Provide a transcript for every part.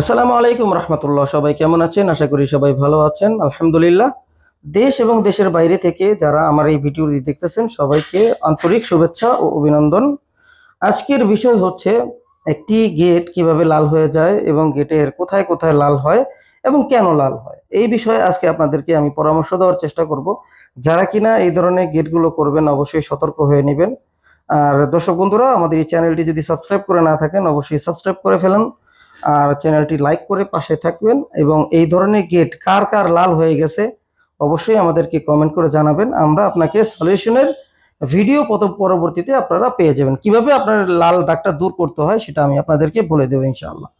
আসসালামু আলাইকুম রহমতুল্লাহ। সবাই কেমন আছেন? আশা করি সবাই ভালো আছেন। আলহামদুলিল্লাহ, দেশ এবং দেশের বাইরে থেকে যারা আমার এই ভিডিওটি দেখতেছেন, সবাইকে আন্তরিক শুভেচ্ছা ও অভিনন্দন। আজকের বিষয় হচ্ছে একটি গেট কীভাবে লাল হয়ে যায় এবং গেটের কোথায় কোথায় লাল হয় এবং কেন লাল হয়। এই বিষয়ে আজকে আপনাদেরকে আমি পরামর্শ দেওয়ার চেষ্টা করব। যারা কিনা এই ধরনের গেটগুলো করবেন, অবশ্যই সতর্ক হয়ে নেবেন। আর দর্শক বন্ধুরা, আমাদের এই চ্যানেলটি যদি সাবস্ক্রাইব করে না থাকেন, অবশ্যই সাবস্ক্রাইব করে ফেলেন। আর চ্যানেলটি লাইক করে পাশে থাকবেন এবং এই ধরনের গেট কার কার লাল হয়ে গেছে অবশ্যই আমাদেরকে কমেন্ট করে জানাবেন। আমরা আপনাকে সলিউশনের ভিডিও পরবর্তীতে আপনারা পেয়ে যাবেন। কীভাবে আপনার লাল দাগটা দূর করতে হয় সেটা আমি আপনাদেরকে বলে দেবো ইনশাআল্লাহ।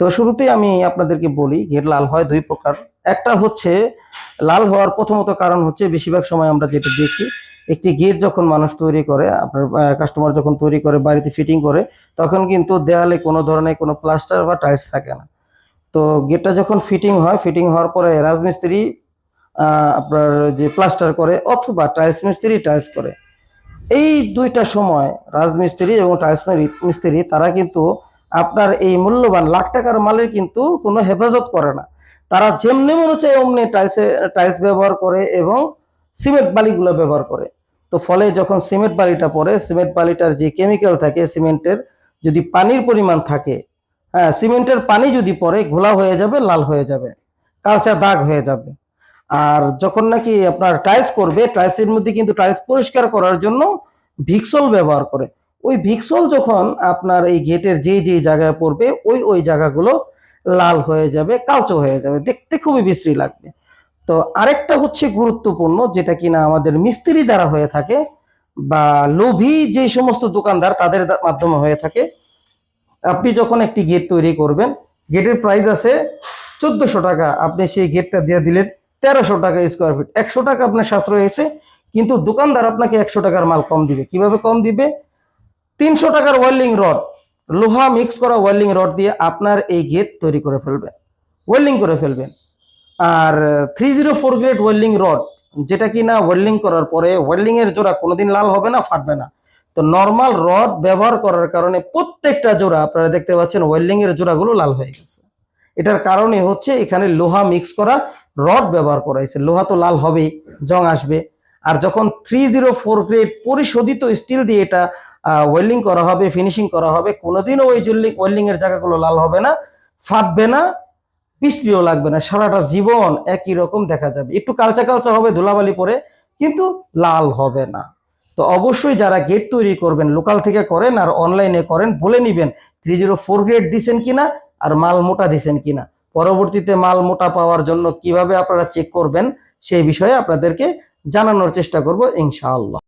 তো শুরুতেই আমি আপনাদেরকে বলি, গেট লাল হয় দুই প্রকার। একটা হচ্ছে, লাল হওয়ার প্রথমত কারণ হচ্ছে, বেশিরভাগ সময় আমরা যেটা দেখি একটি গেট যখন মানুষ তৈরি করে, আপনার কাস্টমার যখন তৈরি করে, বাড়িতে ফিটিং করে, তখন কিন্তু দেয়ালে কোনো ধরনের কোনো প্লাস্টার বা টাইলস থাকে না। তো গেটটা যখন ফিটিং হয় ফিটিং হওয়ার পরে রাজমিস্ত্রি আপনার যে প্লাস্টার করে অথবা টাইলস মিস্ত্রি টাইলস করে। এই দুইটা সময় রাজমিস্ত্রি এবং টাইলস মিস্ত্রি, তারা কিন্তু আপনার এই মূল্যবান লাখ টাকার মালের কিন্তু কোনো হেফাজত করে না। তারা যেমনি মনে চায়, অমনি টাইলসে টাইলস ব্যবহার করে এবং সিমেন্ট বালিগুলো ব্যবহার করে। তো ফলে যখন সিমেন্ট বালিটা পড়ে, সিমেন্ট বালিটার যে কেমিক্যাল থাকে, সিমেন্টের যদি পানির পরিমাণ থাকে হ্যাঁ সিমেন্টের পানি যদি পড়ে, ঘোলা হয়ে যাবে, লাল হয়ে যাবে, কালচা দাগ হয়ে যাবে। আর যখন নাকি আপনার টাইলস করবে টাইলসের মধ্যে কিন্তু টাইলস পরিষ্কার করার জন্য ভিক্সল ব্যবহার করে। ওই ভিক্সল যখন আপনার এই গেটের যে যে জায়গায় পড়বে, ওই ওই জায়গাগুলো লাল হয়ে যাবে, কালচো হয়ে যাবে। দেখতে খুবই বিশ্রী লাগবে। তো আরেকটা হচ্ছে গুরুত্বপূর্ণ, যেটা কিনা আমাদের মিস্ত্রি দ্বারা হয়ে থাকে বা লোভী যে সমস্ত দোকানদার তাদের মাধ্যমে হয়ে থাকে। আপনি যখন একটি গেট তৈরি করবেন, গেটের প্রাইস আছে চোদ্দশো টাকা, আপনি সেই গেটটা দিয়ে দিলেন তেরোশো টাকা স্কোয়ার ফিট একশো টাকা আপনার সাশ্রয় হয়েছে, কিন্তু দোকানদার আপনাকে একশো টাকার মাল কম দিবে। কীভাবে কম দিবে? তিনশো টাকার ওয়েল্ডিং রড লোহা মিক্স করা ওয়েল্ডিং রড দিয়ে আপনার এই গেট তৈরি করে ফেলবেন ওয়েল্ডিং করে ফেলবেন। আর three zero four grade welding rod যেটা কি না ওয়েল্ডিং করার পরে ওয়েল্ডিং এর জোড়া কোনোদিন লাল হবে না, ফাটবে না। তো নর্মাল রড ব্যবহার করার কারণে প্রত্যেকটা জোড়া আপনারা দেখতে পাচ্ছেন ওয়েল্ডিং এর জোড়াগুলো লাল হয়ে গেছে। এটার কারণে হচ্ছে এখানে লোহা মিক্স করা রড ব্যবহার করা হয়েছে। লোহা তো লাল হবেই, জং আসবে। আর যখন থ্রি জিরো ফোর গ্রেড পরিশোধিত স্টিল দিয়ে এটা ওয়েল্ডিং করা হবে ফিনিশিং করা হবে, কোনোদিনও ওই ওয়েল্ডিং এর জায়গাগুলো লাল হবে না, ফাটবে না। বৃষ্টিও লাগবে না, সারাটা জীবন একই রকম দেখা যাবে। একটু কালচা কালচা হবে, ধুলাবালি পরে, কিন্তু লাল হবে না। তো অবশ্যই যারা গেট তৈরি করবেন লোকাল থেকে করেন আর অনলাইনে করেন, বলে নিবেন থ্রি জিরো ফোর গ্রেড দিচ্ছেন কিনা আর মাল মোটা দিচ্ছেন কিনা। পরবর্তীতে মাল মোটা পাওয়ার জন্য কীভাবে আপনারা চেক করবেন, সেই বিষয়ে আপনাদেরকে জানানোর চেষ্টা করব ইনশাআল্লাহ।